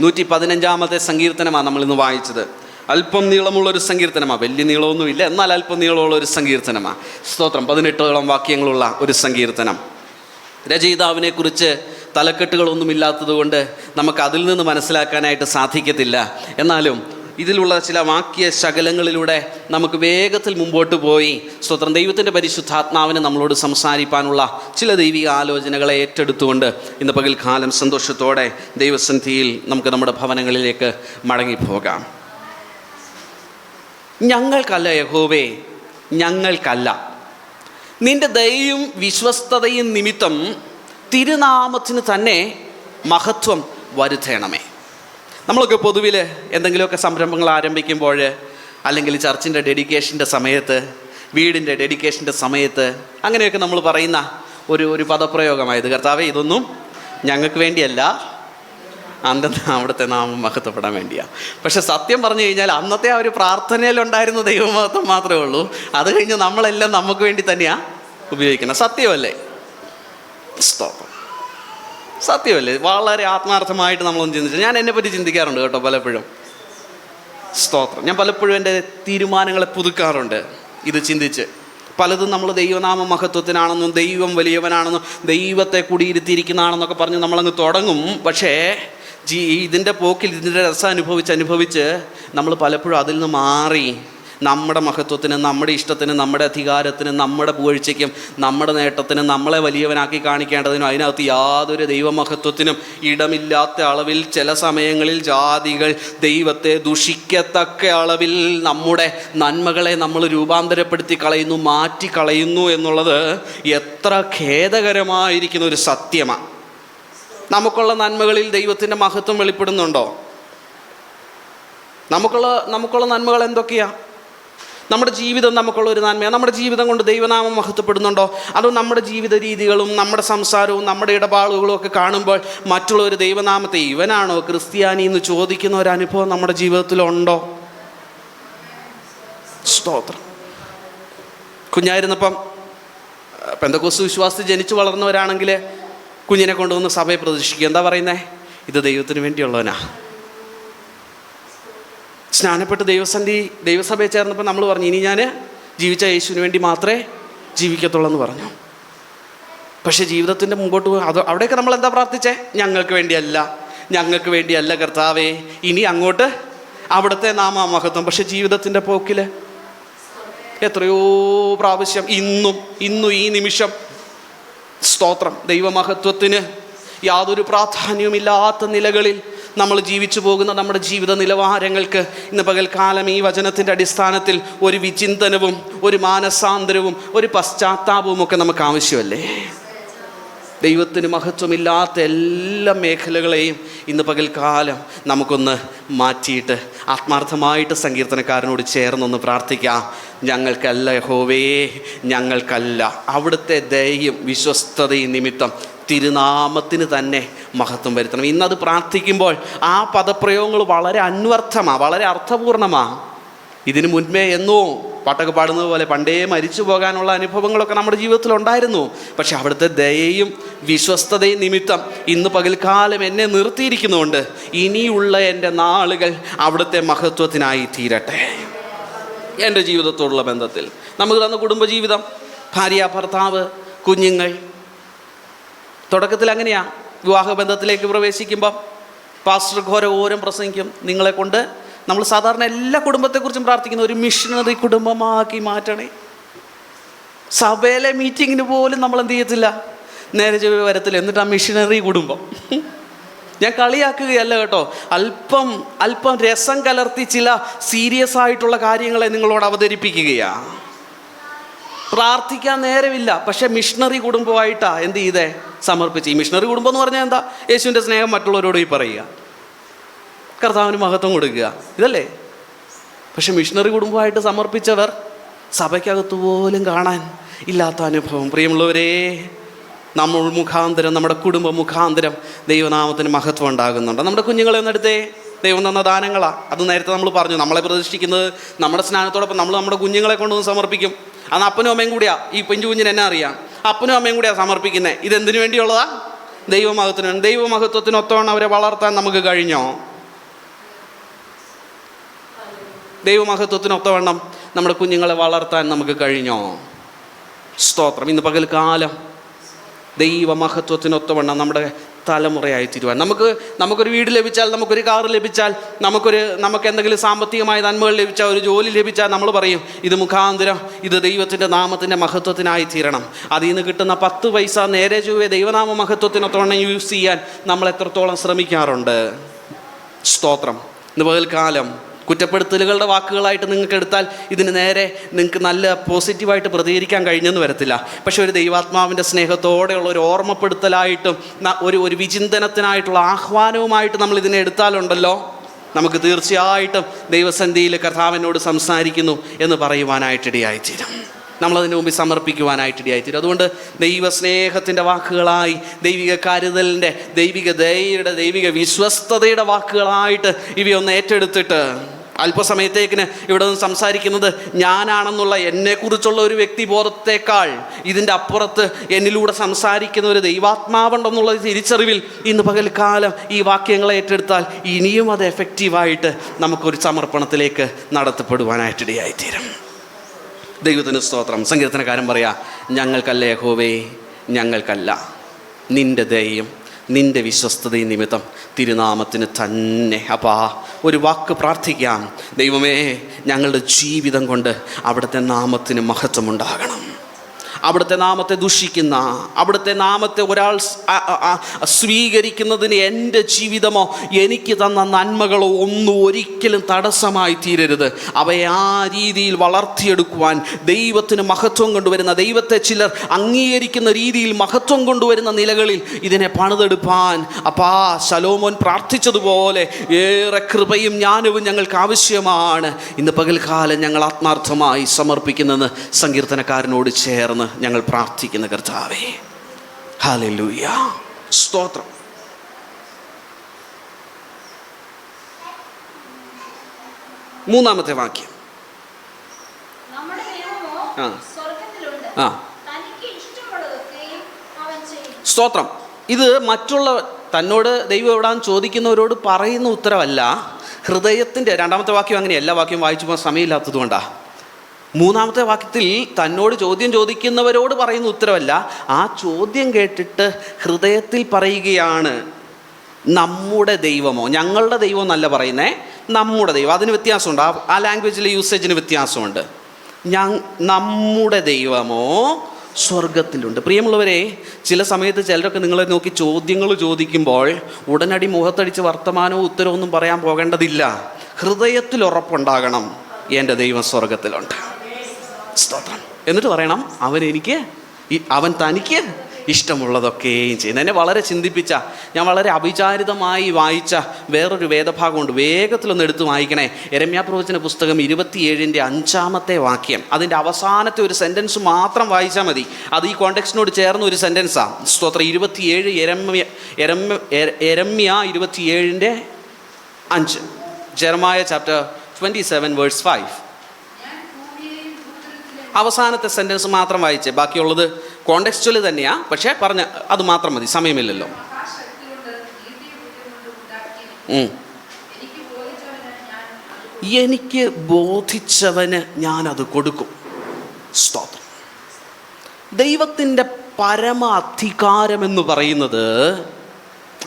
നൂറ്റി പതിനഞ്ചാമത്തെ സങ്കീർത്തനമാണ് നമ്മൾ ഇന്ന് വായിച്ചത്. അല്പം നീളമുള്ള ഒരു സങ്കീർത്തനമാണ് വലിയ നീളമൊന്നുമില്ല. എന്നാൽ അല്പം നീളമുള്ള ഒരു സങ്കീർത്തനമാണ് സ്തോത്രം. പതിനെട്ടോളം വാക്യങ്ങളുള്ള ഒരു സങ്കീർത്തനം. രചയിതാവിനെ കുറിച്ച് തലക്കെട്ടുകളൊന്നുമില്ലാത്തത് കൊണ്ട് നമുക്ക് അതിൽ നിന്ന് മനസ്സിലാക്കാനായിട്ട് സാധിക്കത്തില്ല. എന്നാലും ഇതിലുള്ള ചില വാക്യ ശകലങ്ങളിലൂടെ നമുക്ക് വേഗത്തിൽ മുമ്പോട്ട് പോയി. സ്വത്രം ദൈവത്തിന്റെ പരിശുദ്ധാത്മാവിനെ നമ്മളോട് സംസാരിപ്പാനുള്ള ചില ദൈവിക ആലോചനകളെ ഏറ്റെടുത്തുകൊണ്ട് ഇന്ന് പകൽക്കാലം സന്തോഷത്തോടെ ദൈവസന്ധിയിൽ നമുക്ക് നമ്മുടെ ഭവനങ്ങളിലേക്ക് മടങ്ങിപ്പോകാം. ഞങ്ങൾക്കല്ല യഹോവേ ഞങ്ങൾക്കല്ല. നിന്റെ ദയയും വിശ്വസ്തതയും നിമിത്തം തിരുനാമത്തിന് തന്നെ മഹത്വം വരുത്തണമേ. നമ്മളൊക്കെ പൊതുവിൽ എന്തെങ്കിലുമൊക്കെ സംരംഭങ്ങൾ ആരംഭിക്കുമ്പോൾ അല്ലെങ്കിൽ ചർച്ചിന്റെ ഡെഡിക്കേഷന്റെ സമയത്ത് വീടിന്റെ ഡെഡിക്കേഷന്റെ സമയത്ത് അങ്ങനെയൊക്കെ നമ്മൾ പറയുന്ന ഒരു ഒരു പദപ്രയോഗമായത്. കർത്താവ് ഇതൊന്നും ഞങ്ങൾക്ക് വേണ്ടിയല്ല. അന്റെ അവിടുത്തെ നാമം മഹത്വപ്പെടാൻ വേണ്ടിയാണ് പക്ഷെ സത്യം പറഞ്ഞു കഴിഞ്ഞാൽ അന്നത്തെ ആ ഒരു പ്രാർത്ഥനയിലുണ്ടായിരുന്ന ദൈവമഹത്വം മാത്രമേ ഉള്ളൂ. അത് കഴിഞ്ഞ് നമ്മളെല്ലാം നമുക്ക് വേണ്ടി തന്നെയാണ് ഉപയോഗിക്കുന്നത്. സത്യമല്ലേ? സ്തോത്രം. സത്യമല്ലേ? വളരെ ആത്മാർത്ഥമായിട്ട് നമ്മളൊന്ന് ചിന്തിച്ചു ഞാൻ എന്നെ പറ്റി ചിന്തിക്കാറുണ്ട് കേട്ടോ പലപ്പോഴും. സ്തോത്രം. ഞാൻ പലപ്പോഴും എന്റെ തീരുമാനങ്ങളെ പുതുക്കാറുണ്ട്. ഇത് ചിന്തിച്ച്. പലതും നമ്മൾ ദൈവനാമ മഹത്വത്തിനാണെന്നും ദൈവം വലിയവനാണെന്നും ദൈവത്തെ കുടിയിരുത്തിയിരിക്കുന്നതാണെന്നൊക്കെ പറഞ്ഞ് നമ്മളങ്ങ് തുടങ്ങും. പക്ഷേ ജീ ഇതിന്റെ പോക്കിൽ ഇതിന്റെ രസം അനുഭവിച്ച് അനുഭവിച്ച് നമ്മൾ പലപ്പോഴും അതിൽ നിന്ന് മാറി നമ്മുടെ മഹത്വത്തിന് നമ്മുടെ ഇഷ്ടത്തിന് നമ്മുടെ അധികാരത്തിന് നമ്മുടെ പുകഴ്ചയ്ക്കും നമ്മുടെ നേട്ടത്തിന് നമ്മളെ വലിയവനാക്കി കാണിക്കേണ്ടതിനും അതിനകത്ത് യാതൊരു ദൈവമഹത്വത്തിനും ഇടമില്ലാത്ത അളവിൽ ചില സമയങ്ങളിൽ ജാതികൾ ദൈവത്തെ ദുഷിക്കത്തക്ക അളവിൽ നമ്മുടെ നന്മകളെ നമ്മൾ രൂപാന്തരപ്പെടുത്തി കളയുന്നു മാറ്റി കളയുന്നു എന്നുള്ളത് എത്ര ഖേദകരമായിരിക്കുന്ന ഒരു സത്യമാണ് നമുക്കുള്ള നന്മകളിൽ ദൈവത്തിന്റെ മഹത്വം വെളിപ്പെടുന്നുണ്ടോ? നമുക്കുള്ള നമുക്കുള്ള നന്മകൾ എന്തൊക്കെയാ? നമ്മുടെ ജീവിതം നമുക്കുള്ള ഒരു നന്മയാണ്. നമ്മുടെ ജീവിതം കൊണ്ട് ദൈവനാമം മഹത്വപ്പെടുന്നുണ്ടോ? അതോ നമ്മുടെ ജീവിത രീതികളും നമ്മുടെ സംസാരവും നമ്മുടെ ഇടപാടുകളും ഒക്കെ കാണുമ്പോൾ മറ്റുള്ളവർ ദൈവനാമത്തെ ഇവനാണോ? ക്രിസ്ത്യാനി എന്ന് ചോദിക്കുന്ന ഒരു അനുഭവം നമ്മുടെ ജീവിതത്തിലുണ്ടോ? സ്തോത്രം. കുഞ്ഞായിരുന്നപ്പം പെന്തക്കോസ് വിശ്വാസത്തിൽ ജനിച്ചു വളർന്നവരാണെങ്കിൽ കുഞ്ഞിനെ കൊണ്ടുവന്ന് സഭയെ പ്രതീക്ഷിക്കുക എന്താ പറയുന്നേ? ഇത് ദൈവത്തിന് വേണ്ടിയുള്ളവനാ. സ്നാനപ്പെട്ട് ദൈവസന്ധി ദൈവസഭയിൽ ചേർന്നപ്പോൾ നമ്മൾ പറഞ്ഞു ഇനി ഞാൻ ജീവിച്ച യേശുവിന് വേണ്ടി മാത്രമേ ജീവിക്കത്തുള്ളൂ എന്ന് പറഞ്ഞു. പക്ഷേ ജീവിതത്തിന്റെ മുമ്പോട്ട് പോയി അത് അവിടെയൊക്കെ നമ്മൾ എന്താ പ്രാർത്ഥിച്ചേ? ഞങ്ങൾക്ക് വേണ്ടിയല്ല ഞങ്ങൾക്ക് വേണ്ടിയല്ല കർത്താവേ ഇനി അങ്ങോട്ട് അവിടുത്തെ നാമ മഹത്വം. പക്ഷെ ജീവിതത്തിന്റെ പോക്കിൽ എത്രയോ പ്രാവശ്യം ഇന്നും ഇന്നും ഈ നിമിഷം സ്തോത്രം. ദൈവമഹത്വത്തിന് യാതൊരു പ്രാധാന്യവുമില്ലാത്ത നിലകളിൽ നമ്മൾ ജീവിച്ചു പോകുന്ന നമ്മുടെ ജീവിത നിലവാരങ്ങൾക്ക് ഇന്ന് പകൽക്കാലം ഈ വചനത്തിന്റെ അടിസ്ഥാനത്തിൽ ഒരു വിചിന്തനവും ഒരു മാനസാന്തരവും ഒരു പശ്ചാത്താപവും ഒക്കെ നമുക്ക് ആവശ്യമല്ലേ? ദൈവത്തിന് മഹത്വമില്ലാത്ത എല്ലാ മേഖലകളെയും ഇന്ന് പകൽക്കാലം നമുക്കൊന്ന് മാറ്റിയിട്ട് ആത്മാർത്ഥമായിട്ട് സങ്കീർത്തനക്കാരനോട് ചേർന്നൊന്ന് പ്രാർത്ഥിക്കാം. ഞങ്ങൾക്കല്ല ഹോവേ ഞങ്ങൾക്കല്ല. അവിടുത്തെ ദയയും വിശ്വസ്തതയും നിമിത്തം തിരുനാമത്തിന് തന്നെ മഹത്വം വരുത്തണം. ഇന്നത് പ്രാർത്ഥിക്കുമ്പോൾ ആ പദപ്രയോഗങ്ങൾ വളരെ അന്വർത്ഥമാണ് വളരെ അർത്ഥപൂർണമാണ് ഇതിനു മുൻപേ എന്നോ പാട്ടൊക്കെ പാടുന്നത് പോലെ പണ്ടേ മരിച്ചു പോകാനുള്ള അനുഭവങ്ങളൊക്കെ നമ്മുടെ ജീവിതത്തിൽ ഉണ്ടായിരുന്നു. പക്ഷെ അവിടുത്തെ ദയയും വിശ്വസ്തതയും നിമിത്തം ഇന്ന് പകൽക്കാലം എന്നെ നിർത്തിയിരിക്കുന്നുണ്ട് ഇനിയുള്ള എന്റെ നാളുകൾ അവിടുത്തെ മഹത്വത്തിനായി തീരട്ടെ. എന്റെ ജീവിതത്തോടുള്ള ബന്ധത്തിൽ നമുക്ക് തന്ന കുടുംബജീവിതം ഭാര്യ ഭർത്താവ് കുഞ്ഞുങ്ങൾ തുടക്കത്തിൽ അങ്ങനെയാ. വിവാഹബന്ധത്തിലേക്ക് പ്രവേശിക്കുമ്പം പാസ്റ്റർ ഘോര ഓരം പ്രസംഗിക്കും. നിങ്ങളെ കൊണ്ട് നമ്മൾ സാധാരണ എല്ലാ കുടുംബത്തെക്കുറിച്ചും പ്രാർത്ഥിക്കുന്ന ഒരു മിഷനറി കുടുംബമാക്കി മാറ്റണേ. സഭയിലെ മീറ്റിങ്ങിന് പോലും നമ്മൾ എന്ത് ചെയ്യത്തില്ല. നേരെ ചെവി വരത്തില്ല. എന്നിട്ട് ആ മിഷനറി കുടുംബം. ഞാൻ കളിയാക്കുകയല്ല കേട്ടോ. അല്പം അല്പം രസം കലർത്തി ചില സീരിയസ് ആയിട്ടുള്ള കാര്യങ്ങളെ നിങ്ങളോട് അവതരിപ്പിക്കുകയാണ് പ്രാർത്ഥിക്കാൻ നേരമില്ല. പക്ഷെ മിഷണറി കുടുംബമായിട്ടാ എന്ത് ചെയ്തേ? സമർപ്പിച്ച്. ഈ മിഷണറി കുടുംബം എന്ന് പറഞ്ഞാൽ എന്താ? യേശുവിന്റെ സ്നേഹം മറ്റുള്ളവരോട് ഈ പറയുക. കർത്താവിന് മഹത്വം കൊടുക്കുക. ഇതല്ലേ? പക്ഷെ മിഷണറി കുടുംബമായിട്ട് സമർപ്പിച്ചവർ സഭയ്ക്കകത്ത് പോലും കാണാൻ ഇല്ലാത്ത അനുഭവം. പ്രിയമുള്ളവരേ നമ്മൾ മുഖാന്തരം നമ്മുടെ കുടുംബ മുഖാന്തരം ദൈവനാമത്തിന് മഹത്വം ഉണ്ടാകുന്നുണ്ട്. നമ്മുടെ കുഞ്ഞുങ്ങളെ ഒന്നെടുത്തേ. ദൈവം തന്ന ദാനങ്ങളാണ് അത് നേരത്തെ നമ്മൾ പറഞ്ഞു. നമ്മളെ പ്രതിഷ്ഠിക്കുന്നത് നമ്മുടെ സ്നാനത്തോടൊപ്പം നമ്മൾ നമ്മുടെ കുഞ്ഞുങ്ങളെ കൊണ്ടുവന്ന് സമർപ്പിക്കും. അന്ന് അപ്പനും അമ്മയും കൂടിയാണ് ഈ പെഞ്ചു കുഞ്ഞിന് എന്നെ അറിയാം. അപ്പനും അമ്മയും കൂടിയാണ് സമർപ്പിക്കുന്നത് ഇതെന്തിനു വേണ്ടിയുള്ളതാ? ദൈവമഹത്വത്തിന് ദൈവമഹത്വത്തിനൊത്തവണ്ണം അവരെ വളർത്താൻ നമുക്ക് കഴിഞ്ഞോ? ദൈവമഹത്വത്തിനൊത്തവണ്ണം നമ്മുടെ കുഞ്ഞുങ്ങളെ വളർത്താൻ നമുക്ക് കഴിഞ്ഞോ? സ്തോത്രം. ഇന്ന് പകൽക്കാലം ദൈവമഹത്വത്തിനൊത്തവണ്ണം നമ്മുടെ തലമുറയായി തീരുവാൻ. നമുക്ക് നമുക്കൊരു വീട് ലഭിച്ചാൽ നമുക്കൊരു കാർ ലഭിച്ചാൽ നമുക്കൊരു നമുക്ക് എന്തെങ്കിലും സാമ്പത്തികമായ നന്മകൾ ലഭിച്ചാൽ ഒരു ജോലി ലഭിച്ചാൽ നമ്മൾ പറയും ഇത് മുഖാന്തരം ഇത് ദൈവത്തിന്റെ നാമത്തിന്റെ മഹത്വത്തിനായി തീരണം. അതിൽ നിന്ന് കിട്ടുന്ന പത്ത് പൈസ നേരെ ചൊവ്വേ ദൈവനാമ മഹത്വത്തിനൊത്തോളം യൂസ് ചെയ്യാൻ നമ്മൾ എത്രത്തോളം ശ്രമിക്കാറുണ്ട്? സ്തോത്രം. ഇന്ന് പകൽക്കാലം കുറ്റപ്പെടുത്തലുകളുടെ വാക്കുകളായിട്ട് നിങ്ങൾക്ക് എടുത്താൽ ഇതിന് നേരെ നിങ്ങൾക്ക് നല്ല പോസിറ്റീവായിട്ട് പ്രതികരിക്കാൻ കഴിഞ്ഞെന്ന് വരത്തില്ല. പക്ഷെ ഒരു ദൈവാത്മാവിന്റെ സ്നേഹത്തോടെയുള്ള ഒരു ഓർമ്മപ്പെടുത്തലായിട്ടും ഒരു ഒരു വിചിന്തനത്തിനായിട്ടുള്ള ആഹ്വാനവുമായിട്ട് നമ്മൾ ഇതിനെ എടുത്താലുണ്ടല്ലോ? നമുക്ക് തീർച്ചയായിട്ടും ദൈവസന്ധിയിൽ കർത്താവിനോട് സംസാരിക്കുന്നു എന്ന് പറയുവാനായിട്ടിടയായിത്തീരും നമ്മളതിന് മുമ്പിൽ സമർപ്പിക്കുവാനായിട്ടിടയായിത്തീരും അതുകൊണ്ട് ദൈവസ്നേഹത്തിന്റെ വാക്കുകളായി ദൈവിക കരുതലിന്റെ ദൈവിക ദയയുടെ ദൈവിക വിശ്വസ്തതയുടെ വാക്കുകളായിട്ട് ഇവയൊന്ന് ഏറ്റെടുത്തിട്ട് അല്പസമയത്തേക്കിന് ഇവിടെ നിന്ന് സംസാരിക്കുന്നത് ഞാനാണെന്നുള്ള എന്നെക്കുറിച്ചുള്ള ഒരു വ്യക്തി വ്യക്തിബോധത്തേക്കാൾ ഇതിന്റെ അപ്പുറത്ത് എന്നിലൂടെ സംസാരിക്കുന്ന ഒരു ദൈവാത്മാവുണ്ടെന്നുള്ള തിരിച്ചറിവിൽ ഇന്ന് പകൽക്കാലം ഈ വാക്യങ്ങളെ ഏറ്റെടുത്താൽ ഇനിയും അത് എഫക്റ്റീവായിട്ട് നമുക്കൊരു സമർപ്പണത്തിലേക്ക് നടത്തപ്പെടുവാനായിട്ടിടയായിത്തീരും. ദൈവത്തിന് സ്തോത്രം. സങ്കീർത്തനക്കാരൻ പറയാ ഞങ്ങൾക്കല്ല യഹോവേ ഞങ്ങൾക്കല്ല. നിന്റെ ദയയും നിന്റെ വിശ്വസ്തതയും നിമിത്തം തിരുനാമത്തിന് തന്നെ. അപ്പാ ഒരു വാക്ക് പ്രാർത്ഥിക്കാം. ദൈവമേ ഞങ്ങളുടെ ജീവിതം കൊണ്ട് അവിടുത്തെ നാമത്തിന് മഹത്വമുണ്ടാകണം. അവിടുത്തെ നാമത്തെ ദുഷിക്കുന്ന അവിടുത്തെ നാമത്തെ ഒരാൾ സ്വീകരിക്കുന്നതിന് എന്റെ ജീവിതമോ എനിക്ക് തന്ന നന്മകളോ ഒന്നും ഒരിക്കലും തടസ്സമായി തീരരുത്. അവയെ ആ രീതിയിൽ വളർത്തിയെടുക്കുവാൻ ദൈവത്തിന് മഹത്വം കൊണ്ടുവരുന്ന ദൈവത്തെ ചിലർ അംഗീകരിക്കുന്ന രീതിയിൽ മഹത്വം കൊണ്ടുവരുന്ന നിലകളിൽ ഇതിനെ പണിതെടുപ്പാൻ അപ്പാ ശലോമോൻ പ്രാർത്ഥിച്ചതുപോലെ ഏറെ കൃപയും ജ്ഞാനവും ഞങ്ങൾക്ക് ആവശ്യമാണ്. ഇന്ന് പകൽക്കാലം ഞങ്ങൾ ആത്മാർത്ഥമായി സമർപ്പിക്കുന്നത് സങ്കീർത്തനക്കാരനോട് ചേർന്ന് ഞങ്ങൾ പ്രാർത്ഥിക്കുന്ന കർത്താവേ. ഹാലൂയ സ്തോത്രം. മൂന്നാമത്തെ വാക്യം. ആ. സ്തോത്രം. ഇത് മറ്റുള്ള തന്നോട് ദൈവം എവിടാന്ന് ചോദിക്കുന്നവരോട് പറയുന്ന ഉത്തരവല്ല. ഹൃദയത്തിന്റെ രണ്ടാമത്തെ വാക്യം അങ്ങനെ എല്ലാ വാക്യവും വായിച്ചു പോകാൻ സമയമില്ലാത്തത് കൊണ്ടാണ് മൂന്നാമത്തെ വാക്യത്തിൽ തന്നോട് ചോദ്യം ചോദിക്കുന്നവരോട് പറയുന്ന ഉത്തരവല്ല ആ ചോദ്യം കേട്ടിട്ട് ഹൃദയത്തിൽ പറയുകയാണ് നമ്മുടെ ദൈവമോ? ഞങ്ങളുടെ ദൈവം എന്നല്ല പറയുന്നേ നമ്മുടെ ദൈവം. അതിന് വ്യത്യാസമുണ്ട്. ആ ആ ലാംഗ്വേജിലെ യൂസേജിന് വ്യത്യാസമുണ്ട്. ഞങ് നമ്മുടെ ദൈവമോ? സ്വർഗത്തിലുണ്ട് പ്രിയമുള്ളവരെ ചില സമയത്ത് ചിലരൊക്കെ നിങ്ങളെ നോക്കി ചോദ്യങ്ങൾ ചോദിക്കുമ്പോൾ ഉടനടി മുഖത്തടിച്ച് വർത്തമാനവും ഉത്തരവൊന്നും പറയാൻ പോകേണ്ടതില്ല. ഹൃദയത്തിൽ ഉറപ്പുണ്ടാകണം എന്റെ ദൈവം സ്വർഗത്തിലുണ്ട് സ്തോത്രം. എന്നിട്ട് പറയണം അവൻ എനിക്ക് അവൻ തനിക്ക് ഇഷ്ടമുള്ളതൊക്കെയും ചെയ്യുന്നു എന്നെ വളരെ ചിന്തിപ്പിച്ച ഞാൻ വളരെ അഭിചാരിതമായി വായിച്ച വേറൊരു വേദഭാഗമുണ്ട്. വേഗത്തിലൊന്ന് എടുത്ത് വായിക്കണേ. എരമ്യാ പ്രവചന പുസ്തകം ഇരുപത്തിയേഴിന്റെ അഞ്ചാമത്തെ വാക്യം. അതിന്റെ അവസാനത്തെ ഒരു സെന്റൻസ് മാത്രം വായിച്ചാൽ മതി. അത് ഈ കോണ്ടെക്സ്റ്റിനോട് ചേർന്ന ഒരു സെന്റൻസാണ് സ്തോത്രം. ഇരുപത്തിയേഴ് എരമ്യ എരമ്യ എര- എരമ്യ ഇരുപത്തിയേഴിന്റെ അഞ്ച്. Jeremiah chapter twenty seven verse five അവസാനത്തെ സെന്റൻസ് മാത്രം വായിച്ചേ. ബാക്കിയുള്ളത് കോണ്ടെക്സ്റ്റുവൽ തന്നെയാണ് പക്ഷേ പറഞ്ഞ അത് മാത്രം മതി. സമയമില്ലല്ലോ. എനിക്ക് ബോധിച്ചവന് ഞാനത് കൊടുക്കും. സ്തോത്രം. ദൈവത്തിന്റെ പരമ അധികാരമെന്ന് പറയുന്നത്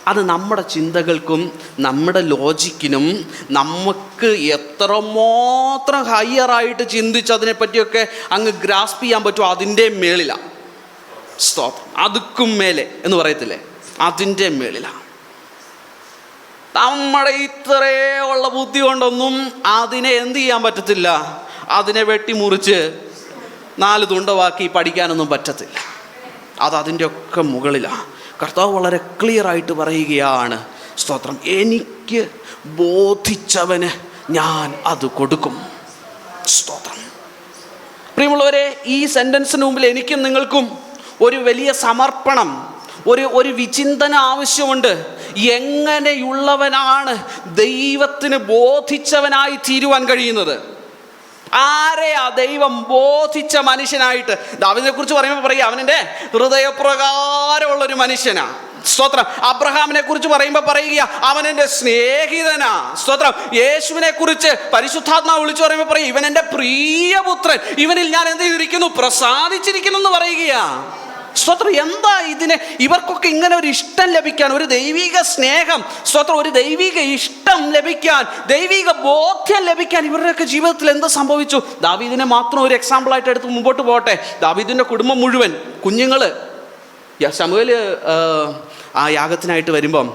അത് നമ്മുടെ ചിന്തകൾക്കും നമ്മുടെ ലോജിക്കിനും നമുക്ക് എത്രമാത്രം ഹയറായിട്ട് ചിന്തിച്ച് അതിനെപ്പറ്റിയൊക്കെ അങ്ങ് ഗ്രാസ്പ് ചെയ്യാൻ പറ്റുമോ? അതിന്റെ മേളിലാണ് സ്തോത്രം അതുക്കും മേലെ എന്ന് പറയത്തില്ലേ? അതിന്റെ മേളിലാണ് നമ്മുടെ ഇത്രേ ഉള്ള ബുദ്ധി കൊണ്ടൊന്നും അതിനെ എന്ത് ചെയ്യാൻ പറ്റത്തില്ല? അതിനെ വെട്ടിമുറിച്ച് നാല് തുണ്ടവാക്കി പഠിക്കാനൊന്നും പറ്റത്തില്ല. അത് അതിന്റെ ഒക്കെ മുകളിലാണ് കർത്താവ് വളരെ ക്ലിയർ ആയിട്ട് പറയുകയാണ് സ്തോത്രം എനിക്ക് ബോധിച്ചവന് ഞാൻ അത് കൊടുക്കും. സ്തോത്രം. പ്രിയമുള്ളവരെ ഈ സെന്റൻസിന് മുമ്പിൽ എനിക്കും നിങ്ങൾക്കും ഒരു വലിയ സമർപ്പണം ഒരു ഒരു വിചിന്തന ആവശ്യമുണ്ട്. എങ്ങനെയുള്ളവനാണ് ദൈവത്തിന് ബോധിച്ചവനായി തീരുവാൻ കഴിയുന്നത്? ആരെയാ ദൈവം ബോധിച്ച മനുഷ്യനായിട്ട്? ദാവിദിനെ കുറിച്ച് പറയുമ്പോൾ പറയുക അവനിന്റെ ഹൃദയപ്രകാരമുള്ള ഒരു മനുഷ്യനാ. സ്തോത്രം. അബ്രഹാമിനെ കുറിച്ച് പറയുമ്പോൾ പറയുക അവൻ എന്റെ സ്നേഹിതനാ. സ്തോത്രം. യേശുവിനെ കുറിച്ച് പരിശുദ്ധാത്മാവ് വിളിച്ചു പറയുമ്പോൾ പറയും ഇവൻ എന്റെ പ്രിയപുത്രൻ. ഇവനിൽ ഞാൻ എന്ത് ചെയ്തിരിക്കുന്നു പ്രസാദിച്ചിരിക്കുന്നു എന്ന് പറയുകയാ. സ്തോത്രം. എന്താ ഇതിനെ ഇവർക്കൊക്കെ ഇങ്ങനെ ഒരു ഇഷ്ടം ലഭിക്കാൻ ഒരു ദൈവിക സ്നേഹം സ്തോത്രം ഒരു ദൈവിക ഇഷ്ടം ലഭിക്കാൻ ദൈവിക ബോധ്യം ലഭിക്കാൻ ഇവരുടെയൊക്കെ ജീവിതത്തിൽ എന്ത് സംഭവിച്ചു? ദാവീദിനെ മാത്രം ഒരു എക്സാമ്പിളായിട്ട് എടുത്ത് മുമ്പോട്ട് പോകട്ടെ. ദാവീദിന്റെ കുടുംബം മുഴുവൻ കുഞ്ഞുങ്ങൾ ശമുവൽ ആ യാഗത്തിനായിട്ട് വരുമ്പം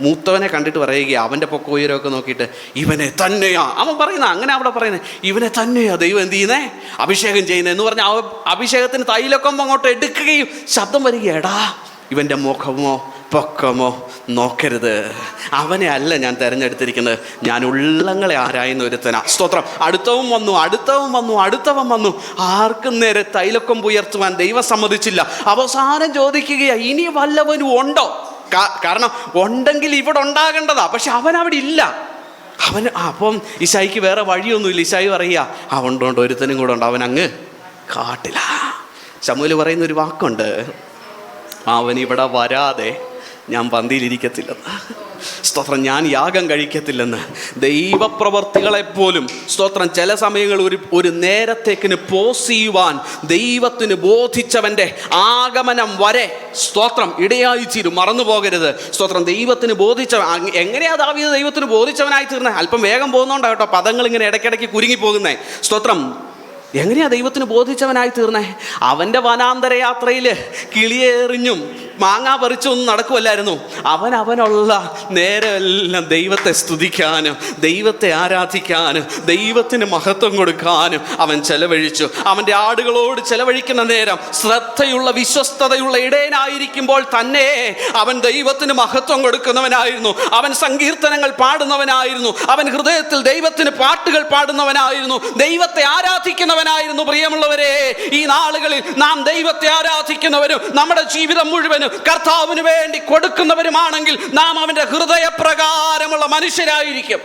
മൂത്തവനെ കണ്ടിട്ട് പറയുക അവന്റെ പൊക്ക ഉയരമൊക്കെ നോക്കിയിട്ട് ഇവനെ തന്നെയാ. അവൻ പറയുന്ന അങ്ങനെ അവിടെ പറയുന്നത് ഇവനെ തന്നെയാ ദൈവം എന്ത് ചെയ്യുന്നേ? അഭിഷേകം ചെയ്യുന്നത് എന്ന് പറഞ്ഞാൽ അഭിഷേകത്തിന് തൈലൊക്കെ അങ്ങോട്ട് എടുക്കുകയും ശബ്ദം വരിക എടാ ഇവന്റെ മുഖമോ പൊക്കമോ നോക്കരുത്. അവനെ അല്ല ഞാൻ തിരഞ്ഞെടുത്തിരിക്കുന്നത്. ഞാൻ ഉള്ളങ്ങളെ ആരായുന്ന ഒരുത്തന. സ്തോത്രം. അടുത്തവും വന്നു അടുത്തവും വന്നു അടുത്തവൻ വന്നു. ആർക്കും നേരെ തൈലക്കൊമ്പ് ഉയർത്തുവാൻ ദൈവം സമ്മതിച്ചില്ല. അവസാനം ചോദിക്കുകയാണ് ഇനി വല്ലവനും ഉണ്ടോ? കാരണം ഉണ്ടെങ്കിൽ ഇവിടെ ഉണ്ടാകേണ്ടതാ പക്ഷെ അവൻ അവിടെ ഇല്ല. അവൻ അപ്പം ഇശായിക്ക് വേറെ വഴിയൊന്നുമില്ല. ഇശായി പറയുക ആ ഉണ്ട് ഉണ്ട് ഒരുത്തനും കൂടെ ഉണ്ട്. അവൻ അങ്ങ് കാട്ടില്ല ശമുൽ പറയുന്ന ഒരു വാക്കുണ്ട്. അവൻ ഇവിടെ വരാതെ ഞാൻ പന്തിയിലിരിക്കത്തില്ലെന്ന് സ്തോത്രം ഞാൻ യാഗം കഴിക്കത്തില്ലെന്ന്. ദൈവപ്രവർത്തികളെപ്പോലും സ്തോത്രം ചില സമയങ്ങൾ ഒരു ഒരു നേരത്തേക്കിന് പോസ് ചെയ്യുവാൻ ദൈവത്തിന് ബോധിച്ചവന്റെ ആഗമനം വരെ സ്തോത്രം ഇടയായി തീരും മറന്നു പോകരുത്. സ്തോത്രം ദൈവത്തിന് ബോധിച്ച എങ്ങനെയാ ദാവീത് ദൈവത്തിന് ബോധിച്ചവനായി തീർന്നത് അല്പം വേഗം പോകുന്നോണ്ടാ കേട്ടോ പദങ്ങൾ ഇങ്ങനെ ഇടയ്ക്കിടയ്ക്ക് കുരുങ്ങി പോകുന്നേ. സ്തോത്രം എങ്ങനെയാ ദൈവത്തിന് ബോധിച്ചവനായി തീർന്നേ? അവന്റെ വനാന്തരയാത്രയിൽ യാത്രയിൽ കിളിയെറിഞ്ഞും മാങ്ങാ പറിച്ചൊന്നും നടക്കുമല്ലായിരുന്നു അവൻ അവനുള്ള നേരമെല്ലാം ദൈവത്തെ സ്തുതിക്കാനും ദൈവത്തെ ആരാധിക്കാനും ദൈവത്തിന് മഹത്വം കൊടുക്കാനും അവൻ ചെലവഴിച്ചു. അവന്റെ ആടുകളോട് ചെലവഴിക്കുന്ന നേരം ശ്രദ്ധയുള്ള വിശ്വസ്തതയുള്ള ഇടയനായിരിക്കുമ്പോൾ തന്നെ അവൻ ദൈവത്തിന് മഹത്വം കൊടുക്കുന്നവനായിരുന്നു. അവൻ സങ്കീർത്തനങ്ങൾ പാടുന്നവനായിരുന്നു. അവൻ ഹൃദയത്തിൽ ദൈവത്തിന് പാട്ടുകൾ പാടുന്നവനായിരുന്നു. ദൈവത്തെ ആരാധിക്കുന്നവനായിരുന്നു പ്രിയമുള്ളവരെ. ഈ നാളുകളിൽ നാം ദൈവത്തെ ആരാധിക്കുന്നവരും നമ്മുടെ ജീവിതം മുഴുവനും കർത്താവിന് വേണ്ടി കൊടുക്കുന്നവരുമാണെങ്കിൽ നാം അവന്റെ ഹൃദയപ്രകാരമുള്ള മനുഷ്യരായിരിക്കും.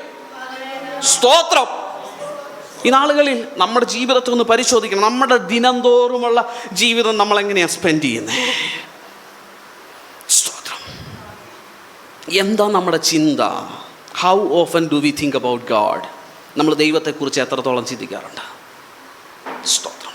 സ്തോത്രം. ഈ നാളുകളിൽ നമ്മുടെ ജീവിതത്തെ ഒന്ന് പരിശോധിക്കണം. നമ്മുടെ ദിനംതോറുമുള്ള ജീവിതം നമ്മൾ എങ്ങനെയാണ് സ്പെൻഡ് ചെയ്യുന്നത് സ്തോത്രം. എന്താ നമ്മുടെ ചിന്ത? How often do we think about God നമ്മൾ ദൈവത്തെക്കുറിച്ച് എത്രത്തോളം ചിന്തിക്കാറുണ്ട്? സ്തോത്രം.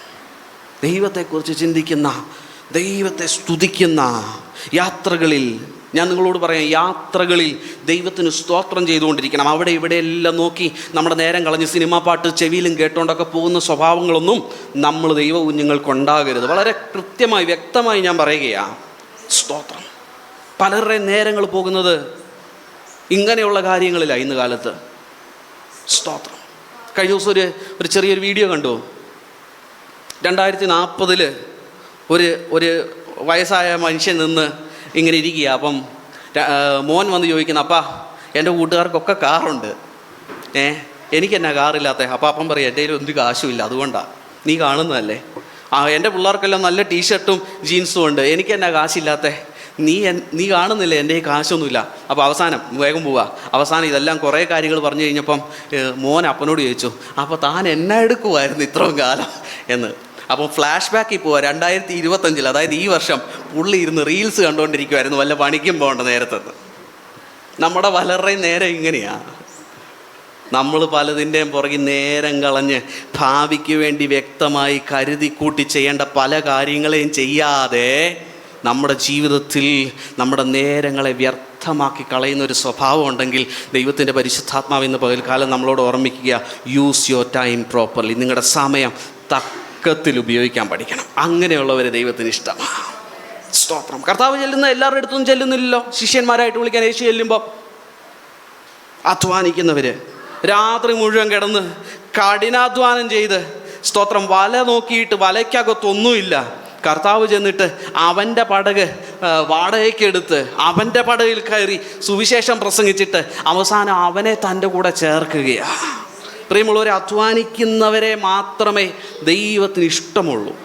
ദൈവത്തെക്കുറിച്ച് ചിന്തിക്കുന്ന ദൈവത്തെ സ്തുതിക്കുന്ന യാത്രകളിൽ ഞാൻ നിങ്ങളോട് പറയാം യാത്രകളിൽ ദൈവത്തിന് സ്തോത്രം ചെയ്തുകൊണ്ടിരിക്കണം. അവിടെ ഇവിടെ എല്ലാം നോക്കി നമ്മുടെ നേരം കളഞ്ഞ് സിനിമാ പാട്ട് ചെവിയിലും കേട്ടുകൊണ്ടൊക്കെ പോകുന്ന സ്വഭാവങ്ങളൊന്നും നമ്മൾ ദൈവ കുഞ്ഞുങ്ങൾക്കുണ്ടാകരുത് വളരെ കൃത്യമായി വ്യക്തമായി ഞാൻ പറയുകയാണ് സ്തോത്രം. പലരുടെ നേരങ്ങൾ പോകുന്നത് ഇങ്ങനെയുള്ള കാര്യങ്ങളിലാണ് ഇന്ന് കാലത്ത്. സ്തോത്രം. കഴിഞ്ഞ ദിവസം ഒരു ഒരു ചെറിയൊരു വീഡിയോ കണ്ടു. രണ്ടായിരത്തി നാൽപ്പതിൽ ഒരു ഒരു വയസ്സായ മനുഷ്യൻ നിന്ന് ഇങ്ങനെ ഇരിക്കുക അപ്പം മോൻ വന്ന് ചോദിക്കുന്ന അപ്പാ എന്റെ കൂട്ടുകാർക്കൊക്കെ കാറുണ്ട്. ഏ എനിക്ക് എന്നാ കാറില്ലാത്ത? അപ്പം അപ്പം പറയും എന്റെ കയ്യിൽ ഒരു കാശുമില്ല അതുകൊണ്ടാണ് നീ കാണുന്നതല്ലേ? ആ എന്റെ പിള്ളേർക്കെല്ലാം നല്ല ടീഷർട്ടും ജീൻസും ഉണ്ട്. എനിക്ക് എന്നാ കാശില്ലാത്ത? നീ നീ കാണുന്നില്ലേ? എന്റെ കാശൊന്നുമില്ല. അപ്പോൾ അവസാനം വേഗം പോവാ. അവസാനം ഇതെല്ലാം കുറേ കാര്യങ്ങൾ പറഞ്ഞു കഴിഞ്ഞപ്പം മോൻ അപ്പനോട് ചോദിച്ചു അപ്പോൾ താൻ എന്നാ എടുക്കുമായിരുന്നു ഇത്രയും കാലം? എന്ന്. അപ്പോൾ ഫ്ലാഷ് ബാക്കിൽ പോവുക രണ്ടായിരത്തി ഇരുപത്തഞ്ചിൽ അതായത് ഈ വർഷം പുള്ളി ഇരുന്ന് റീൽസ് കണ്ടുകൊണ്ടിരിക്കുമായിരുന്നു വല്ല പണിക്കും പോകേണ്ട നേരത്തെ നമ്മുടെ പലരുടെയും നേരെ ഇങ്ങനെയാണ് നമ്മൾ പലതിന്റെയും പുറകിൽ നേരം കളഞ്ഞ് ഭാവിക്ക് വേണ്ടി വ്യക്തമായി കരുതി കൂട്ടി ചെയ്യേണ്ട പല കാര്യങ്ങളെയും ചെയ്യാതെ നമ്മുടെ ജീവിതത്തിൽ നമ്മുടെ നേരങ്ങളെ വ്യർത്ഥമാക്കി കളയുന്ന ഒരു സ്വഭാവം ഉണ്ടെങ്കിൽ ദൈവത്തിന്റെ പരിശുദ്ധാത്മാവ് ഇന്ന് പകൽക്കാലം നമ്മളോട് ഓർമ്മിക്കുക യൂസ് യുവർ ടൈം പ്രോപ്പർലി നിങ്ങളുടെ സമയം തക്കത്തിൽ ഉപയോഗിക്കാൻ പഠിക്കണം. അങ്ങനെയുള്ളവരെ ദൈവത്തിന് ഇഷ്ടമാണ് സ്തോത്രം. കർത്താവ് ചെല്ലുന്ന എല്ലാവരുടെ അടുത്തും ചെല്ലുന്നില്ലല്ലോ. ശിഷ്യന്മാരായിട്ട് വിളിക്കാൻ യേശു ചെല്ലുമ്പോൾ അധ്വാനിക്കുന്നവർ രാത്രി മുഴുവൻ കിടന്ന് കഠിനാധ്വാനം ചെയ്ത് സ്തോത്രം വല നോക്കിയിട്ട് വലയ്ക്കകത്തൊന്നുമില്ല. കർത്താവ് ചെന്നിട്ട് അവന്റെ പടക് വാടകയ്ക്കെടുത്ത് അവന്റെ പടകിൽ കയറി സുവിശേഷം പ്രസംഗിച്ചിട്ട് അവസാനം അവനെ തന്റെ കൂടെ ചേർക്കുകയാണ് പ്രിയമുള്ളവരെ അധ്വാനിക്കുന്നവരെ മാത്രമേ ദൈവത്തിന് ഇഷ്ടമുള്ളൂ.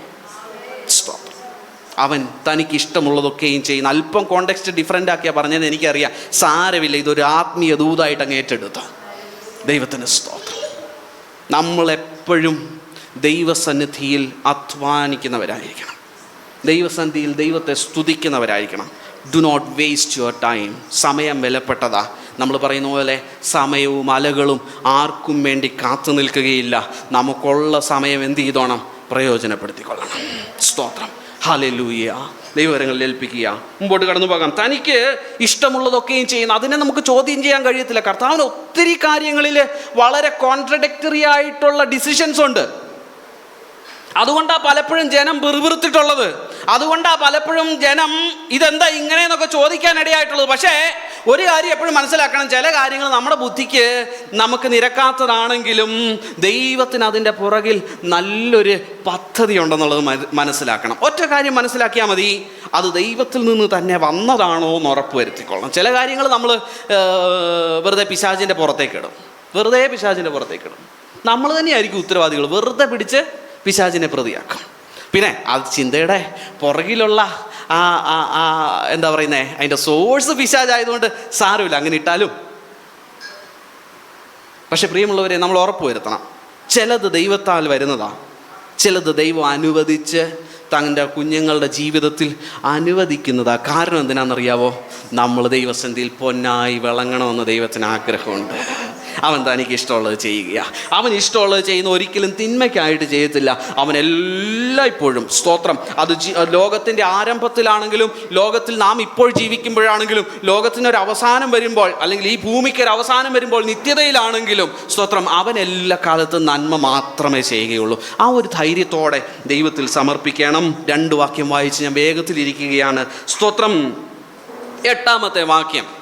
അവൻ തനിക്ക് ഇഷ്ടമുള്ളതൊക്കെയും ചെയ്യുന്ന. അല്പം കോണ്ടെക്സ്റ്റ് ഡിഫറെന്റ് ആക്കിയാൽ പറഞ്ഞത് എനിക്കറിയാം. സാരമില്ല ഇതൊരു ആത്മീയ ദൂതായിട്ട് അങ്ങ് ഏറ്റെടുത്ത. ദൈവത്തിന് സ്തോത്രം. നമ്മളെപ്പോഴും ദൈവസന്നിധിയിൽ അധ്വാനിക്കുന്നവരായിരിക്കണം. ദൈവസന്നിധിയിൽ ദൈവത്തെ സ്തുതിക്കുന്നവരായിരിക്കണം. Do not waste your time സമയം വിലപ്പെട്ടതാ. നമ്മൾ പറയുന്ന പോലെ സമയവും അലകളും ആർക്കും വേണ്ടി കാത്തു നിൽക്കുകയില്ല. നമുക്കുള്ള സമയം എന്ത് ചെയ്തോണം? പ്രയോജനപ്പെടുത്തിക്കൊള്ളണം. സ്തോത്രം. ഹാലലൂയ ദൈവകരങ്ങളിൽ ഏൽപ്പിക്കുക. മുമ്പോട്ട് കടന്നു പോകാം. തനിക്ക് ഇഷ്ടമുള്ളതൊക്കെയും ചെയ്യുന്ന അതിനെ നമുക്ക് ചോദ്യം ചെയ്യാൻ കഴിയത്തില്ല. കർത്താവിന് ഒത്തിരി കാര്യങ്ങളിൽ വളരെ കോൺട്രഡിക്ടറി ആയിട്ടുള്ള ഡിസിഷൻസ് ഉണ്ട്. അതുകൊണ്ടാണ് പലപ്പോഴും ജനം പിറുപിറുത്തിട്ടുള്ളത് അതുകൊണ്ടാണ് പലപ്പോഴും ജനം ഇതെന്താ ഇങ്ങനെ എന്നൊക്കെ ചോദിക്കാനിടയായിട്ടുള്ളത്. പക്ഷേ ഒരു കാര്യം എപ്പോഴും മനസ്സിലാക്കണം. ചില കാര്യങ്ങൾ നമ്മുടെ ബുദ്ധിക്ക് നമുക്ക് നിരക്കാത്തതാണെങ്കിലും ദൈവത്തിന് അതിന്റെ പുറകിൽ നല്ലൊരു പദ്ധതി ഉണ്ടെന്നുള്ളത് മനസ്സിലാക്കണം. ഒറ്റ കാര്യം മനസ്സിലാക്കിയാൽ മതി. അത് ദൈവത്തിൽ നിന്ന് തന്നെ വന്നതാണോ എന്ന് ഉറപ്പ് വരുത്തിക്കൊള്ളണം. ചില കാര്യങ്ങൾ നമ്മൾ വെറുതെ പിശാചിന്റെ പുറത്തേക്ക് ഇടും. വെറുതെ പിശാചിന്റെ പുറത്തേക്ക് ഇടും. നമ്മൾ തന്നെയായിരിക്കും ഉത്തരവാദികൾ. വെറുതെ പിടിച്ച് പിശാചിനെ പ്രതിയാക്കും. പിന്നെ അത് ചിന്തയുടെ പുറകിലുള്ള ആ ആ എന്താ പറയുന്നേ? അതിന്റെ സോഴ്സ് പിശാചായതുകൊണ്ട് സാരമില്ല അങ്ങനെ ഇട്ടാലും. പക്ഷെ പ്രിയമുള്ളവരെ നമ്മൾ ഉറപ്പ് വരുത്തണം. ചിലത് ദൈവത്താൽ വരുന്നതാണ് ചിലത് ദൈവം അനുവദിച്ച് തന്റെ കുഞ്ഞുങ്ങളുടെ ജീവിതത്തിൽ അനുവദിക്കുന്നതാണ് കാരണം എന്തിനാണെന്നറിയാവോ? നമ്മൾ ദൈവസന്ധിയിൽ പൊന്നായി വിളങ്ങണമെന്ന് ദൈവത്തിന് ആഗ്രഹമുണ്ട്. അവൻ തനിക്ക് ഇഷ്ടമുള്ളത് ചെയ്യുക. അവൻ ഇഷ്ടമുള്ളത് ചെയ്യുന്ന ഒരിക്കലും തിന്മയ്ക്കായിട്ട് ചെയ്യത്തില്ല. അവൻ എല്ലായ്പ്പോഴും സ്തോത്രം. അത് ലോകത്തിന്റെ ആരംഭത്തിലാണെങ്കിലും ലോകത്തിൽ നാം ഇപ്പോൾ ജീവിക്കുമ്പോഴാണെങ്കിലും ലോകത്തിനൊരു അവസാനം വരുമ്പോൾ അല്ലെങ്കിൽ ഈ ഭൂമിക്ക് ഒരു അവസാനം വരുമ്പോൾ നിത്യതയിലാണെങ്കിലും സ്തോത്രം അവൻ എല്ലാ കാലത്തും നന്മ മാത്രമേ ചെയ്യുകയുള്ളൂ. ആ ഒരു ധൈര്യത്തോടെ ദൈവത്തിൽ സമർപ്പിക്കണം. രണ്ട് വാക്യം വായിച്ച് ഞാൻ വേഗത്തിലിരിക്കുകയാണ്. സ്തോത്രം എട്ടാമത്തെ വാക്യം.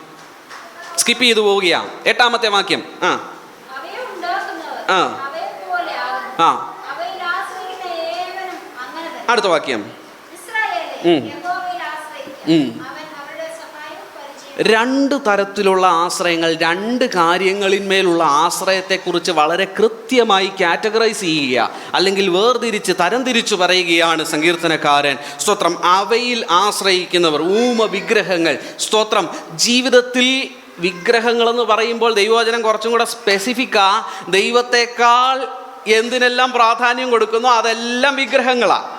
സ്കിപ്പ് ചെയ്തു പോവുകയാണ് എട്ടാമത്തെ വാക്യം. ആ. ആ. ആ. അടുത്ത വാക്യം. രണ്ട് തരത്തിലുള്ള ആശ്രയങ്ങൾ രണ്ട് കാര്യങ്ങളിന്മേലുള്ള ആശ്രയത്തെക്കുറിച്ച് വളരെ കൃത്യമായി കാറ്റഗറൈസ് ചെയ്യുക. അല്ലെങ്കിൽ വേർതിരിച്ച് തരംതിരിച്ചു പറയുകയാണ് സങ്കീർത്തനക്കാരൻ. സ്തോത്രം. അവയിൽ ആശ്രയിക്കുന്നവർ ഊമ വിഗ്രഹങ്ങൾ സ്തോത്രം. ജീവിതത്തിൽ വിഗ്രഹങ്ങളെന്ന് പറയുമ്പോൾ ദൈവവചനം കുറച്ചും കൂടെ സ്പെസിഫിക്കാ ദൈവത്തെക്കാൾ എന്തിനെല്ലാം പ്രാധാന്യം കൊടുക്കുന്നു അതെല്ലാം വിഗ്രഹങ്ങളാണ്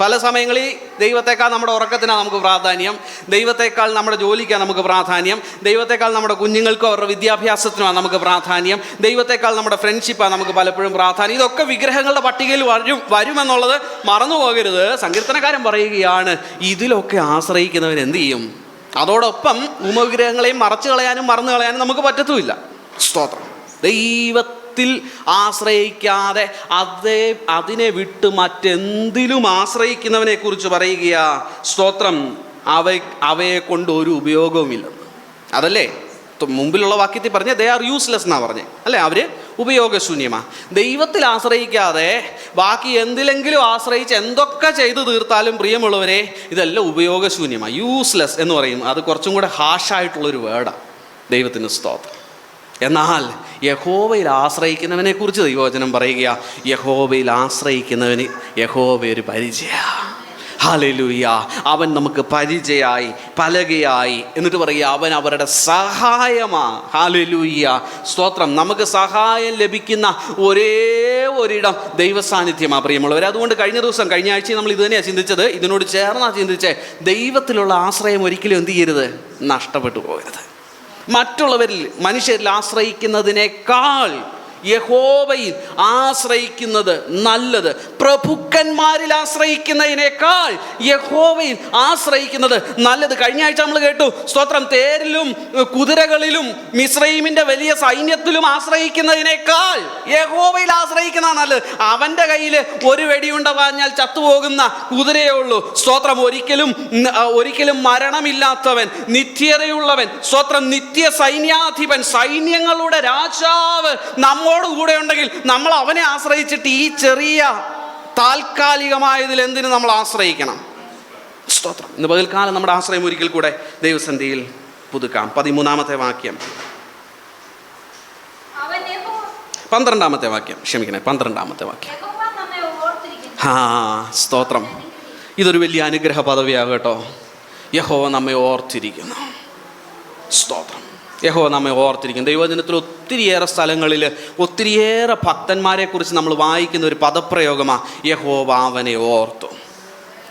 പല സമയങ്ങളിൽ ദൈവത്തെക്കാൾ നമ്മുടെ ഉറക്കത്തിനാണ് നമുക്ക് പ്രാധാന്യം. ദൈവത്തെക്കാൾ നമ്മുടെ ജോലിക്കാണ് നമുക്ക് പ്രാധാന്യം. ദൈവത്തെക്കാൾ നമ്മുടെ കുഞ്ഞുങ്ങൾക്കും അവരുടെ വിദ്യാഭ്യാസത്തിനുമാണ് നമുക്ക് പ്രാധാന്യം. ദൈവത്തെക്കാൾ നമ്മുടെ ഫ്രണ്ട്ഷിപ്പാണ് നമുക്ക് പലപ്പോഴും പ്രാധാന്യം. ഇതൊക്കെ വിഗ്രഹങ്ങളുടെ പട്ടികയിൽ വരും വരുമെന്നുള്ളത് മറന്നു പോകരുത് സങ്കീർത്തനക്കാരൻ പറയുകയാണ് ഇതിലൊക്കെ ആശ്രയിക്കുന്നവൻ എന്ത് ചെയ്യും? അതോടൊപ്പം ഭൂമവിഗ്രഹങ്ങളെയും മറച്ചു കളയാനും മറന്നു കളയാനും നമുക്ക് പറ്റത്തുമില്ല. സ്തോത്രം. ദൈവത്തിൽ ആശ്രയിക്കാതെ അതേ അതിനെ വിട്ട് മറ്റെന്തിലും ആശ്രയിക്കുന്നവനെ കുറിച്ച് പറയുക സ്തോത്രം അവ അവയെ കൊണ്ട് ഒരു ഉപയോഗവുമില്ലെന്ന്. അതല്ലേ? മുമ്പിലുള്ള വാക്യത്തിൽ പറഞ്ഞ ദേ ആർ യൂസ്ലെസ് എന്നാണ് പറഞ്ഞത് അല്ലേ? അവർ ഉപയോഗശൂന്യമാ. ദൈവത്തിൽ ആശ്രയിക്കാതെ ബാക്കി എന്തിലെങ്കിലും ആശ്രയിച്ച് എന്തൊക്കെ ചെയ്തു തീർത്താലും പ്രിയമുള്ളവരെ ഇതെല്ലാം ഉപയോഗശൂന്യമാണ് യൂസ്ലെസ് എന്ന് പറയും. അത് കുറച്ചും കൂടെ ഹാഷായിട്ടുള്ളൊരു വേർഡാണ് ദൈവത്തിന് സ്തോത്രം. എന്നാൽ യഹോവയിൽ ആശ്രയിക്കുന്നവനെക്കുറിച്ച് ദൈവവചനം പറയുക യഹോവയിൽ ആശ്രയിക്കുന്നവന് യഹോവ ഒരു പരിചയ. ഹാലലൂയ. അവൻ നമുക്ക് പരിചയായി പലകയായി. എന്നിട്ട് പറയുക അവൻ അവരുടെ സഹായമാ. ഹാലലൂയ. സ്തോത്രം. നമുക്ക് സഹായം ലഭിക്കുന്ന ഒരേ ഒരിടം ദൈവസാന്നിധ്യമാണ് പ്രിയമുള്ളവർ. അതുകൊണ്ട് കഴിഞ്ഞ ദിവസം കഴിഞ്ഞ ആഴ്ച നമ്മൾ ഇത് തന്നെയാണ് ചിന്തിച്ചത്. ഇതിനോട് ചേർന്നാ ചിന്തിച്ചേ ദൈവത്തിലുള്ള ആശ്രയം ഒരിക്കലും എന്ത് ചെയ്യരുത്? നഷ്ടപ്പെട്ടു പോകരുത്. മറ്റുള്ളവരിൽ മനുഷ്യരിൽ ആശ്രയിക്കുന്നതിനേക്കാൾ യഹോവയിൽ ആശ്രയിക്കുന്നത് നല്ലത്. പ്രഭുക്കന്മാരിൽ ആശ്രയിക്കുന്നതിനേക്കാൾ യഹോവയിൽ ആശ്രയിക്കുന്നത് നല്ലത്. കഴിഞ്ഞ ആഴ്ച നമ്മൾ കേട്ടു സ്തോത്രം തേരിലും കുതിരകളിലും മിശ്രൈമിന്റെ വലിയ സൈന്യത്തിലും ആശ്രയിക്കുന്നതിനേക്കാൾ യഹോവയിൽ ആശ്രയിക്കുന്ന നല്ലത്. അവന്റെ കയ്യിൽ ഒരു വെടിയുണ്ട പാഞ്ഞാൽ ചത്തുപോകുന്ന കുതിരയേ ഉള്ളൂ. സ്തോത്രം ഒരിക്കലും ഒരിക്കലും മരണമില്ലാത്തവൻ നിത്യതയുള്ളവൻ സ്തോത്രം നിത്യ സൈന്യാധിപൻ സൈന്യങ്ങളുടെ രാജാവ് നമ്മോട് കൂടെ ഉണ്ടെങ്കിൽ നമ്മൾ അവനെ ആശ്രയിച്ചിട്ട് ഈ ചെറിയ താൽക്കാലികമായതിൽ എന്തിനു നമ്മൾ ആശ്രയിക്കണം? സ്തോത്രം. ഇന്ന് പകൽക്കാലം നമ്മുടെ ആശ്രയം ഒരിക്കൽ കൂടെ ദൈവസന്ധിയിൽ പുതുക്കാം. പതിമൂന്നാമത്തെ വാക്യം. പന്ത്രണ്ടാമത്തെ വാക്യം. ക്ഷമിക്കണേ പന്ത്രണ്ടാമത്തെ വാക്യം. ആ സ്തോത്രം. ഇതൊരു വലിയ അനുഗ്രഹ പദവിയാകട്ടോ കേട്ടോ. യഹോ നമ്മെ ഓർത്തിരിക്കുന്നു. സ്തോത്രം. യഹോ നമ്മെ ഓർത്തിരിക്കുന്നു. ദൈവജനത്തിൽ ഒത്തിരിയേറെ സ്ഥലങ്ങളിൽ ഒത്തിരിയേറെ ഭക്തന്മാരെക്കുറിച്ച് നമ്മൾ വായിക്കുന്ന ഒരു പദപ്രയോഗമാണ് യഹോവ അവനെ ഓർത്തു.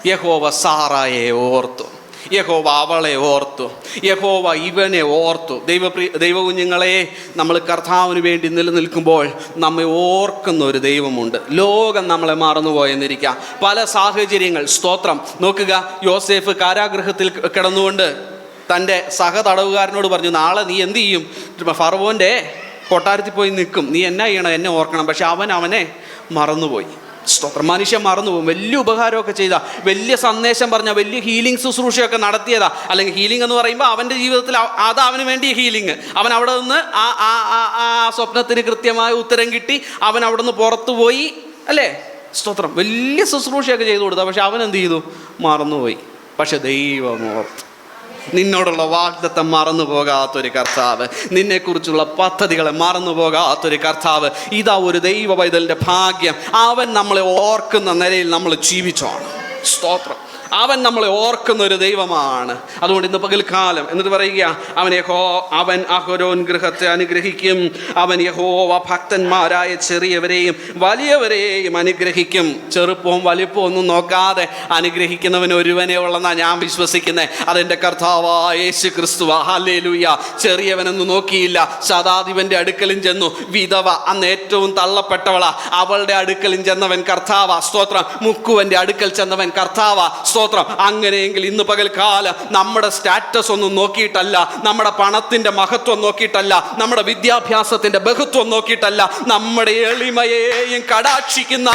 യഹോവ സാറായെ ഓർത്തു. യഹോവ അവളെ ഓർത്തു. യഹോവ ഇവനെ ഓർത്തു. ദൈവപ്രിയ ദൈവകുഞ്ഞുങ്ങളെ നമ്മൾ കർത്താവിന് വേണ്ടി നിലനിൽക്കുമ്പോൾ നമ്മെ ഓർക്കുന്ന ഒരു ദൈവമുണ്ട്. ലോകം നമ്മളെ മറന്നുപോയെന്നിരിക്കാം. പല സാഹചര്യങ്ങൾ. സ്തോത്രം. നോക്കുക യോസേഫ് കാരാഗ്രഹത്തിൽ കിടന്നുകൊണ്ട് തന്റെ സഹതടവുകാരനോട് പറഞ്ഞു നാളെ നീ എന്ത് ചെയ്യും? ഫറവോന്റെ കൊട്ടാരത്തിൽ പോയി നിൽക്കും. നീ എന്നാ ചെയ്യണം എന്നെ ഓർക്കണം. പക്ഷെ അവൻ അവനെ മറന്നുപോയി. സ്തോത്രം. മനുഷ്യൻ മറന്നുപോകും. വലിയ ഉപകാരമൊക്കെ ചെയ്ത. വലിയ സന്ദേശം പറഞ്ഞ വലിയ ഹീലിംഗ് ശുശ്രൂഷയൊക്കെ നടത്തിയതാ. അല്ലെങ്കിൽ ഹീലിംഗ് എന്ന് പറയുമ്പോൾ അവന്റെ ജീവിതത്തിൽ അത് അവന് വേണ്ടി ഹീലിംഗ്. അവൻ അവിടെ നിന്ന് ആ ആ ആ- ആ സ്വപ്നത്തിന് കൃത്യമായ ഉത്തരം കിട്ടി. അവൻ അവിടെ നിന്ന് പുറത്തു പോയി അല്ലേ? സ്തോത്രം. വലിയ ശുശ്രൂഷയൊക്കെ ചെയ്തു കൊടുത്ത. പക്ഷെ അവൻ എന്ത് ചെയ്തു? മറന്നുപോയി. പക്ഷെ ദൈവം ഓർത്തു നിന്നോടുള്ള വാഗ്ദത്തം മറന്നു പോകാത്തൊരു കർത്താവ്. നിന്നെക്കുറിച്ചുള്ള പദ്ധതികളെ മറന്നു പോകാത്തൊരു കർത്താവ്. ഇതാ ഒരു ദൈവ പൈതലിന്റെ ഭാഗ്യം. അവൻ നമ്മളെ ഓർക്കുന്ന നിലയിൽ നമ്മൾ ജീവിച്ചോണം. സ്തോത്രം. അവൻ നമ്മളെ ഓർക്കുന്ന ഒരു ദൈവമാണ്. അതുകൊണ്ട് ഇന്ന് പകൽക്കാലം എന്നിട്ട് പറയുക അവൻ യഹോ അവൻ അഹരോൻ ഗൃഹത്തെ അനുഗ്രഹിക്കും. അവൻ യഹോവ ഭക്തന്മാരായ ചെറിയവരെയും വലിയവരെയും അനുഗ്രഹിക്കും. ചെറുപ്പവും വലിപ്പവും ഒന്നും നോക്കാതെ അനുഗ്രഹിക്കുന്നവൻ ഒരുവനെ ഉള്ളെന്നാണ് ഞാൻ വിശ്വസിക്കുന്നത് അതെന്റെ കർത്താവായ യേശു ക്രിസ്തുവ ഹല്ലേലൂയ. ചെറിയവനൊന്നും നോക്കിയില്ല. ശതാധിപന്റെ അടുക്കലും ചെന്നു. വിധവ അന്ന് ഏറ്റവും തള്ളപ്പെട്ടവളാ. അവളുടെ അടുക്കലും ചെന്നവൻ കർത്താവ. സ്തോത്രം. മുക്കുവന്റെ അടുക്കൽ ചെന്നവൻ കർത്താവ. സ്തോത്രം. അങ്ങനെയെങ്കിൽ ഇന്ന് പകൽക്കാല നമ്മുടെ സ്റ്റാറ്റസ് ഒന്നും നോക്കിയിട്ടല്ല നമ്മുടെ പണത്തിന്റെ മഹത്വം നോക്കിയിട്ടല്ല നമ്മുടെ വിദ്യാഭ്യാസത്തിന്റെ ബഹുത്വം നോക്കിയിട്ടല്ല നമ്മുടെ എളിമയെയും കടാക്ഷിക്കുന്ന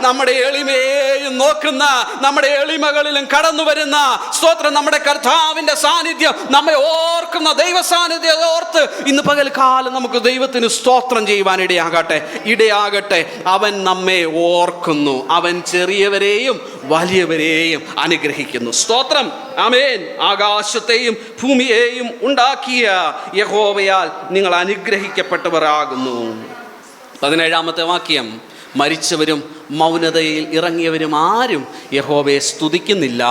നമ്മുടെ എളിമയെയും നോക്കുന്ന നമ്മുടെ എളിമകളിലും കടന്നു വരുന്ന സ്തോത്രം നമ്മുടെ കർത്താവിന്റെ സാന്നിധ്യം നമ്മെ ഓർക്കുന്ന ദൈവ സാന്നിധ്യം ഓർത്ത് ഇന്ന് പകൽക്കാലം നമുക്ക് ദൈവത്തിന് സ്തോത്രം ചെയ്യുവാൻ ഇടയാകട്ടെ. ഇടയാകട്ടെ. അവൻ നമ്മെ ഓർക്കുന്നു. അവൻ ചെറിയവരെയും വലിയവരെയും അനുഗ്രഹിക്കുന്നു. സ്തോത്രം. ആമേൻ. ആകാശത്തെയും ഭൂമിയെയും ഉണ്ടാക്കിയ യഹോവയാൽ നിങ്ങൾ അനുഗ്രഹിക്കപ്പെട്ടവരാകുന്നു. പതിനേഴാമത്തെ വാക്യം. മരിച്ചവരും മൗനതയിൽ ഇറങ്ങിയവരും ആരും യഹോവയെ സ്തുതിക്കുന്നില്ല.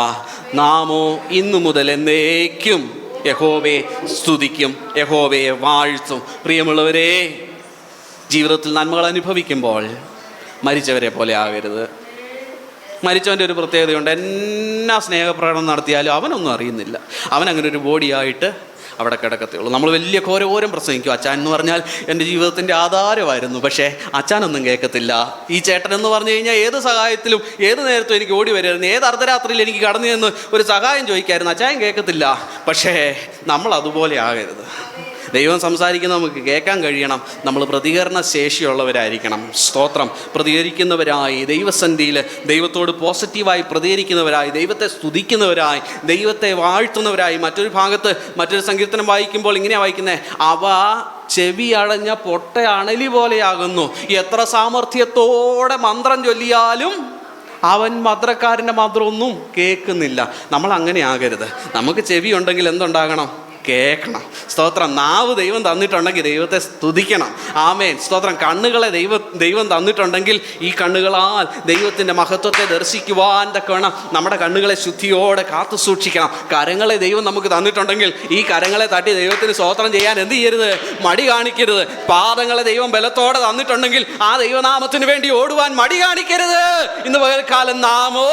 നാമോ ഇന്നു മുതൽ എന്നേക്കും യഹോവയെ സ്തുതിക്കും യഹോവയെ വാഴ്ത്തും. പ്രിയമുള്ളവരെ ജീവിതത്തിൽ നന്മകൾ അനുഭവിക്കുമ്പോൾ മരിച്ചവരെ പോലെ ആകരുത്. മരിച്ചവന്റെ ഒരു പ്രത്യേകതയുണ്ട്. എന്നാ സ്നേഹപ്രകടനം നടത്തിയാലും അവനൊന്നും അറിയുന്നില്ല. അവൻ അങ്ങനെ ഒരു ബോഡിയായിട്ട് അവിടെ കിടക്കത്തുള്ളൂ. നമ്മൾ വലിയ ഘോരഘോരം പ്രസംഗിക്കും. അച്ഛൻ എന്ന് പറഞ്ഞാൽ എന്റെ ജീവിതത്തിന്റെ ആധാരമായിരുന്നു. പക്ഷേ അച്ഛനൊന്നും കേൾക്കത്തില്ല. ഈ ചേട്ടൻ എന്ന് പറഞ്ഞു കഴിഞ്ഞാൽ ഏത് സഹായത്തിലും ഏത് നേരത്തും എനിക്ക് ഓടി വരുമായിരുന്നു ഏത് അർദ്ധരാത്രിയിൽ എനിക്ക് കടന്നു നിന്ന് ഒരു സഹായം ചോദിക്കായിരുന്നു. അച്ചായൻ കേൾക്കത്തില്ല. പക്ഷേ നമ്മൾ അതുപോലെ ആകരുത്. ദൈവം സംസാരിക്കുന്ന നമുക്ക് കേൾക്കാൻ കഴിയണം. നമ്മൾ പ്രതികരണ ശേഷിയുള്ളവരായിരിക്കണം. സ്തോത്രം. പ്രതികരിക്കുന്നവരായി ദൈവസന്ധിയിൽ ദൈവത്തോട് പോസിറ്റീവായി പ്രതികരിക്കുന്നവരായി ദൈവത്തെ സ്തുതിക്കുന്നവരായി ദൈവത്തെ വാഴ്ത്തുന്നവരായി. മറ്റൊരു ഭാഗത്ത് മറ്റൊരു സങ്കീർത്തനം വായിക്കുമ്പോൾ ഇങ്ങനെയാണ് വായിക്കുന്നത് അവ ചെവി അടഞ്ഞ പൊട്ട അണലി പോലെയാകുന്നു. എത്ര സാമർഥ്യത്തോടെ മന്ത്രം ചൊല്ലിയാലും അവൻ മന്ത്രക്കാരന്റെ മന്ത്രമൊന്നും കേൾക്കുന്നില്ല. നമ്മൾ അങ്ങനെ ആകരുത്. നമുക്ക് ചെവി ഉണ്ടെങ്കിൽ എന്തുണ്ടാകണം? കേൾക്കണം. സ്തോത്രം. നാവ് ദൈവം തന്നിട്ടുണ്ടെങ്കിൽ ദൈവത്തെ സ്തുതിക്കണം. ആമേൻ. സ്തോത്രം. കണ്ണുകളെ ദൈവ ദൈവം തന്നിട്ടുണ്ടെങ്കിൽ ഈ കണ്ണുകളാൽ ദൈവത്തിന്റെ മഹത്വത്തെ ദർശിക്കുവാൻ തക്കവണ്ണം നമ്മുടെ കണ്ണുകളെ ശുദ്ധിയോടെ കാത്തു സൂക്ഷിക്കണം. കരങ്ങളെ ദൈവം നമുക്ക് തന്നിട്ടുണ്ടെങ്കിൽ ഈ കരങ്ങളെ തട്ടി ദൈവത്തിന് സ്തോത്രം ചെയ്യാൻ എന്ത് ചെയ്യരുത്? മടി കാണിക്കരുത്. പാദങ്ങളെ ദൈവം ബലത്തോടെ തന്നിട്ടുണ്ടെങ്കിൽ ആ ദൈവനാമത്തിന് വേണ്ടി ഓടുവാൻ മടി കാണിക്കരുത്. ഇന്ന് പകൽക്കാലം നാമോ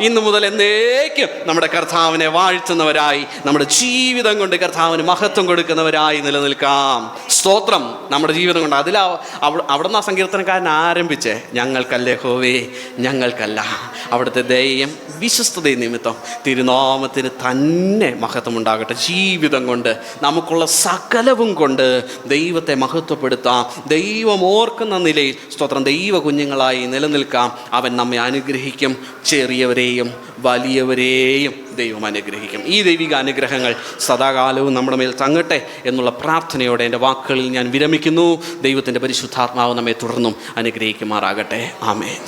ഇന്ന് മുതൽ എന്നേക്കും നമ്മുടെ കർത്താവിനെ വാഴ്ത്തുന്നവരായി നമ്മുടെ ജീവിതം കൊണ്ട് കർത്താവിന് മഹത്വം കൊടുക്കുന്നവരായി നിലനിൽക്കാം. സ്തോത്രം നമ്മുടെ ജീവിതം കൊണ്ട്. അതിലാ അവിടുന്ന് അവിടെ ആ സങ്കീർത്തനക്കാരൻ ആരംഭിച്ചേ? ഞങ്ങൾക്കല്ലേ ഹോവേ? ഞങ്ങൾക്കല്ല. അവിടുത്തെ ദൈവം വിശ്വസ്തതയും നിമിത്തം തിരുനാമത്തിന് തന്നെ മഹത്വം ഉണ്ടാകട്ടെ ജീവിതം കൊണ്ട് നമുക്കുള്ള സകലവും കൊണ്ട് ദൈവത്തെ മഹത്വപ്പെടുത്താം. ദൈവം ഓർക്കുന്ന നിലയിൽ സ്തോത്രം ദൈവ കുഞ്ഞുങ്ങളായി നിലനിൽക്കാം. അവൻ നമ്മെ അനുഗ്രഹിക്കും. ചെറിയവരെയും വലിയവരെയും ദൈവം അനുഗ്രഹിക്കും. ഈ ദൈവിക അനുഗ്രഹങ്ങൾ സദാകാലവും നമ്മുടെ മേൽ തങ്ങട്ടെ എന്നുള്ള പ്രാർത്ഥനയോടെ എന്റെ വാക്കുകളിൽ ഞാൻ വിരമിക്കുന്നു. ദൈവത്തിന്റെ പരിശുദ്ധാത്മാവ് നമ്മെ തുടർന്നും അനുഗ്രഹിക്കുമാറാകട്ടെ. ആമേൻ.